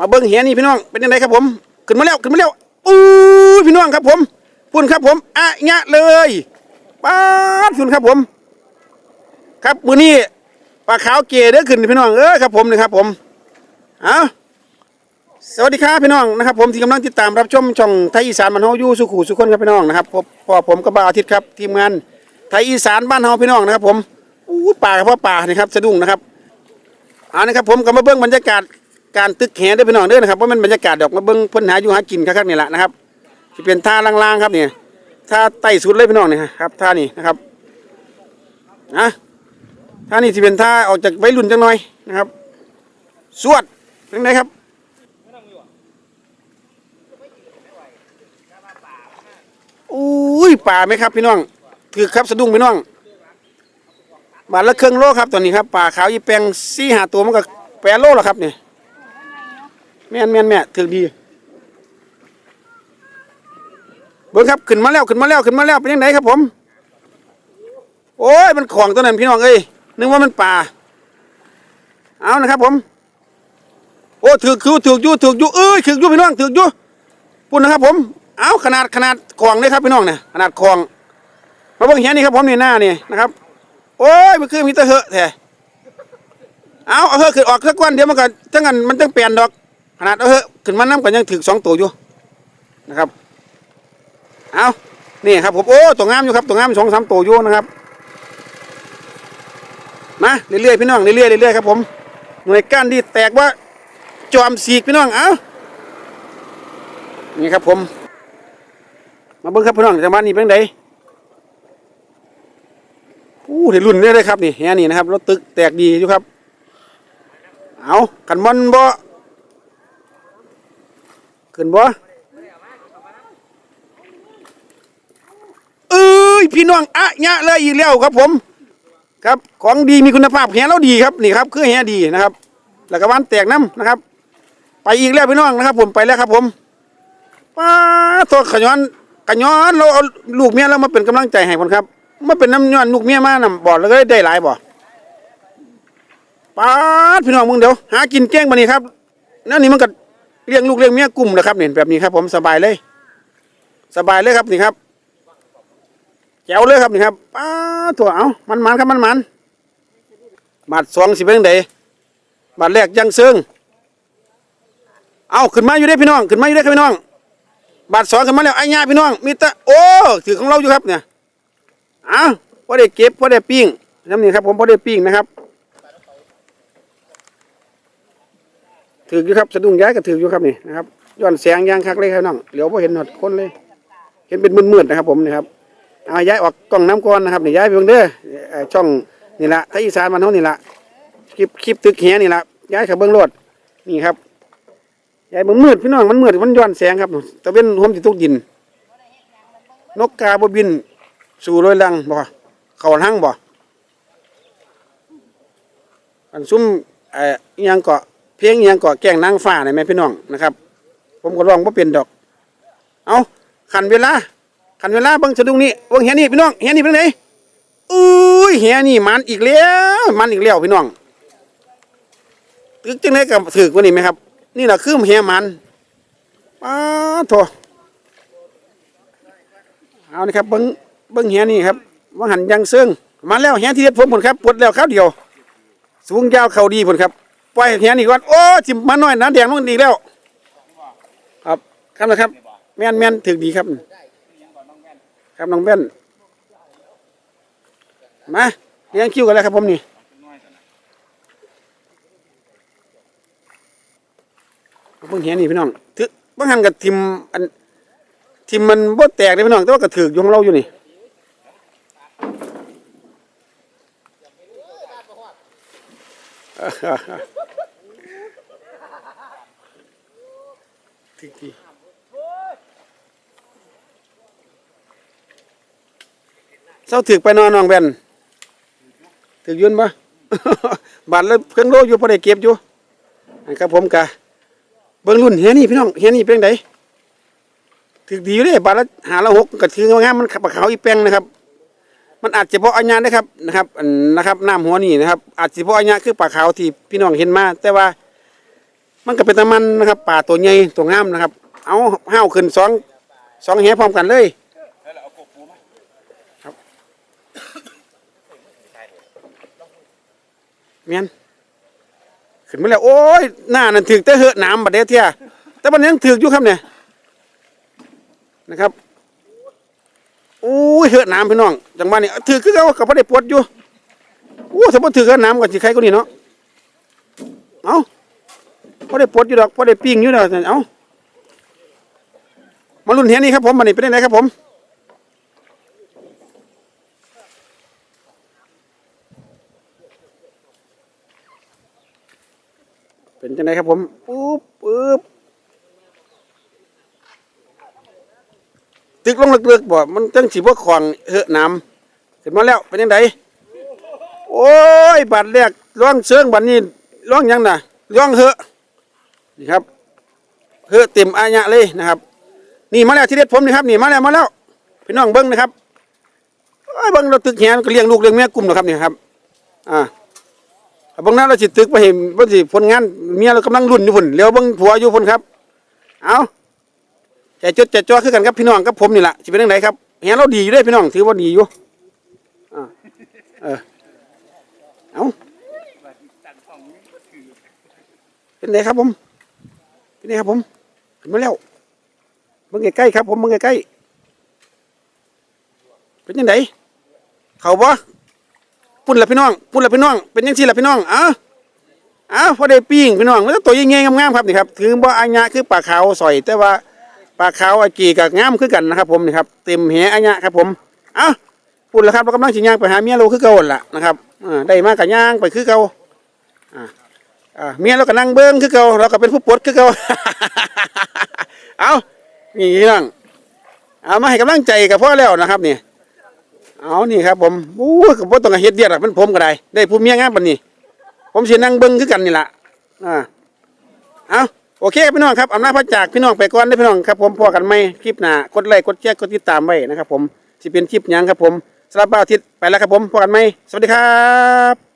มาเบิ้งเหียนี่พี่น้องเป็นยังไงครับผมขึ้นมาแล้วขึ้นมาแล้วอู้พี่น้องครับผมพุ่นครับผมอะงะเลยป้าพุ่นครับผม ครับมือนี้ปลาขาวเกยเด้อขึ้นพี่น้องเออครับผมนะครับผมเอาสวัสดีครับพี่น้องนะครับ ผมที่กำลังติดตามรับชมช่องไทยอีสานบ้านเฮาอยู่สุขุสุขคนครับพี่น้องนะครับพบพอผมกับบ่าวอาทิตย์ครับทีมงานไทยอีสานบ้านเฮาพี่น้องนะครับ ผมอู้ป่ากับพ่อป่านี่ครับสะดุ้งนะครับเอานะครับผมก็มาเบิ้งบรรยากาศ การตึกแหเด้พี่น้องเด้อนะครับว่ามันบรรยากาศดอกมาเบิ้งพิ่นหาอยู่หากินคักๆนี่แหละนะครับที่เป็นท่าล่างๆครับเนี่ยท่าไต่สุดเลยพี่น้องเนี่ยครับท่านี่นะครับนะท่านี่ที่เป็นท่าออกจากวัยรุ่นจังหน่อยนะครับ สวดเป็นไงครับอุ้ยป่าไหมครับพี่น้องถือครับสะดุ้งพี่น้องบาทละเครื่องโลครับตอนนี้ครับป่าขาวยีแปลงสี่หาตัวมันก็แปดโลแล้วครับเนี่ย แม่นแม่นแม่ถือดีเบิ้งครับขึ้นมาแล้วขึ้นมาแล้วขึ้นมาแล้วเป็นยังไงครับผม โอ้ยมันของตัวนั้นพี่น้องเอ้ยนึกว่ามันป่า เอานะครับผม โอ้ถือคือถือยู่ถือยู่เอ้ยถือยู่พี่น้องถือยู่ปุ่นนะครับผม เอาขนาดขนาดของเลยครับพี่น้องเนี่ยขนาดของมาเบิ่งเห็นนี่ครับผมนี่หน้านี่นะครับ โอ้ยมันคือมีตะเหอะแท้เอาเอาเหอะขึ้นออกสักวันเดี๋ยวมันก็จังกันมันจังเปลี่ยนดอก ขนาดเออขึ้นมาน้ำกันยังถือสองตัวอยู่นะครับเอานี่ครับผมโอ้ตัวงามอยู่ครับตัวงามสองสามตัวอยู่นะครับมาเรื่อยๆพี่น้องเรื่อยๆเรื่อยๆครับผมหน่วยก้านที่แตกว่าจอมสีกพี่น้องเอ้านี่ครับผม มาเบิ่งครับพี่น้องจังหวัดนี้เป็นไงอู้เห็นรุ่นเนี่ยเลยครับนี่แฮนี่นะครับรถตึกแตกดีอยู่ครับ เอากันมันบ่ ขึ้นบ่เอ้ยพี่น้องอะยะเลยอีกแล้วครับผม ครับของดีมีคุณภาพแหเราดีครับนี่ครับคือแหดีนะครับ แล้วก็วันแตกน้ำนะครับ ไปอีกแล้วพี่น้องนะครับ ผมไปแล้วครับ ผมป้าตัวขย้อนขย้อนเราเอาลูกเมียเรามาเป็นกำลังใจให้คนครับมาเป็นน้ำย้อนลูกเมียมานำบ่อแล้วก็ได้หลายบ่ป้าพี่น้องมึงเดี๋ยวหากินเก้งมานี่ครับนั่นนี่มันก็ เลี้ยงลูกเลี้ยงเมียกลุ่มนะครับนี่แบบนี้ครับ ผมสบายเลย สบายเลยครับนี่ครับแจ๋วเลยครับนี่ครับป้าถั่วเอามันมันครับมันมันบาทสองสิบเป็นไงบาทแรกยังเซิงเอาขึ้นมาอยู่ได้พี่น้องขึ้นมาอยู่ได้ครับพี่น้อง บาทสองขึ้นมาแล้วไอ้ย่าพี่น้องมีต่โอ้ถือของเราอยู่ครับเนี่ยเอาวพอได้เก็บพอได้ปิ้งน้ำนี่ครับผมพอได้ปิ้งนะครับ ถืออยู่ครับสะดุ้งย้ายก็ถืออยู่ครับนี่นะครับย้อนแสงยางคักเลยครับน้องเหลียวพอเห็นหนวดคนเลย เห็นเป็นมืดๆนะครับ ผมนี่ครับเอาย้ายออกกล้องน้ำก่อนนะครับนี่ย้ายไปเบิ่งเด้อช่องนี่ละไทยอีสานมันเท่านี่ละคลิปคลิปตึกแหนี่ละย้ายเขาเบิ่งโลดนี่ครับย้ายมันมืดพี่น้องมันมืดมันย้อนแสงครับตะเว้นห่มจิตุกดิน นกกาบบิน สู่ลอยลังบ่เขาหังบ่อันซุ่มเอ่อยังเกาะ เพียงยังเกาะแกล้งนางฟ้านี่แม่พี่น้องนะครับ ผมก็ร้องบ่าเป็นดอก เอาขันเวลาขันเวลาเบิ่งสะดุ้งนี่เบิ่งเฮียนี่พี่น้องเฮียนี่เป็นไงอุ้ยเฮียนี่มันอีกแล้วมันอีกแล้วพี่น้องตึกจังไดกับถือกว่านี่ไหมครับ นี่แหละคือเฮียมันป้าโถเอานี่ครับเบิ่งเบิ่งเฮียนี่ครับว่าหันยังเซิงมาแล้วเฮียที่เด็ดผมผลครับปวดแล้วข้าวเดียว สูงยาวเข่าดีผลครับ ปล่อยเฮียนี่ก่อนโอ้จิมมาหน่อยน้ำแดงมันดีแล้ว ครับครับนะครับ แม่นแม่นถึกดีครับ ครับน้องเบ้นมาเลี้ยงคิวกันแล้วครับผมนี่เพิ่งเห็นนี่พี่น้องถือบางหันกับทิมอันทิมมันบ่แตกเลยพี่น้องแต่ว่ากระถือกอยู่ของเราอยู่นี่ ถึกดีเศร้าถึกไปนอนนองแบนถึกยืนปะบาทแล้วเครื่องโลอยู่พอได้เก็บอยู่นครับผมกะเบิ้งรุ่นเฮียนี่พี่น้องเฮียนี่เป็นไงถึกดีอยู่เลยบาทละหาละหกก็ถืองามมันขับปลาขาอีแป้งนะครับ มันอาจจะเพราะอัญญานะครับนะครับนนะครับน้ำหัวนี่นะครับ อาจจะเพราะอัญญาคือปลาขาวที่พี่น้องเห็นมาแต่ว่า มันก็เป็นตะมันนะครับป่าตัวใหญ่ตัวงามนะครับ เอาห้าวขึ้นสองสองแหพร้อมกันเลยครับเมียนขึ้นมาแล้วโอ้ยหน้านั่นถึกแต่เหอะน้ำบัดเดียเที่ยแต่มันยังถึกอยู่ครับเนี่ยนะครับโอ้ยเหอะน้ำพี่น้องจังหวะนี้ถือคือเขากับพระได้ปวดอยู่โอ้สมมติถือเหอะน้ำก่อนสิใครก็นี่เนาะเอา พอได้ปดอยู่ดอกพอได้ปิ้งอยู่ดอกเอามาลุ้นเห็นนี่ครับผมมันนี่เป็นยังไงครับผมเป็นยังไงครับผมปุ๊บปุ๊บตึกลงเลึกๆบ่ มันจังสิบ่ของเหอะน้ำขึ้นมาแล้ว เป็นยังไงโอ้ยบาดแรกร่องเชิงบัดนี้ร่องยังน่ะร่องเหอะ นี่ครับเหอเต็มอายะเลยนะครับ นี่มาแล้วที่เด็ดผมนี่ครับนี่มาแล้วมาแล้วพี่น้องเบิ้งนะครับเบิ้งเราตึกแหนก็เลี้ยงลูกเลี้ยงเมียกลุ่มนะครับนี่ครับ อ่าเบิ้งนั้นเราสิตตึกไปเห็นว่าสิผลงานเมียเรากำลังรุ่นอยู่พุ่นเลี้ยวเบิ้งผัวอยู่พุ่นครับ เอาใจจดใจจ่อคือกันครับพี่น้องกับผมนี่แหละสิเป็นยังไงครับแหนเราดีอยู่ด้วยพี่น้องถือว่าดีอยู่อ่าเออเอาเป็นไงครับผม เป็นไงครับผมขึ้นมาแล้วเบิ่งใกล้ๆครับ ผมเบิ่งใกล้ๆเป็นยังไงเขาบ่ปุ่นละพี่น้องปุ่นละพี่น้อง เป็นยังซี่ละพี่น้องเอ้าเอ้าพอได้ปิ้งพี่น้องมันก็ตัวใหญ่ๆงามๆครับนี่ครับถือบ่อัญญะคือปลาขาวสอย แต่ว่าปลาขาวอาจีกับงามคือกันนะครับ ผมนี่ครับเต็มแหอัญญะครับ ผมเอ้าปุ่นละครับเรากำลังสิย่างไปหาเมียเราคือเก่าหล่ะนะครับอ่าได้มาก็ย่างไปคือเก่าอ่า อ่าเมียเราก็นั่งเบิ่งคือเก่าเราก็เป็นผู้ปลดคือเก่าเอานี่พี่น้องเอามาให้กำลังใจกับพ่อแล้วนะครับนี่เอานี่ครับ ผมโอ้ก็บ่ต้องเฮ็ดเดียดหรอกเป็นผมก็ได้ ได้ผู้เมียงามปานนี้ ผมสินั่งเบิ่งคือกันนี่ละอ่าเอาโอเคพี่น้องครับอำนาจพระจากพี่น้องไปก่อนเด้พี่น้องครับ ผมพอกันไหมคลิปหน้ากดไลค์กดแชร์กดติดตามไว้นะครับ ผมสิเป็นคลิปยังครับ ผมสำหรับบ่าวอาทิตย์ไปแล้วครับผมพอกันไหมสวัสดีครับ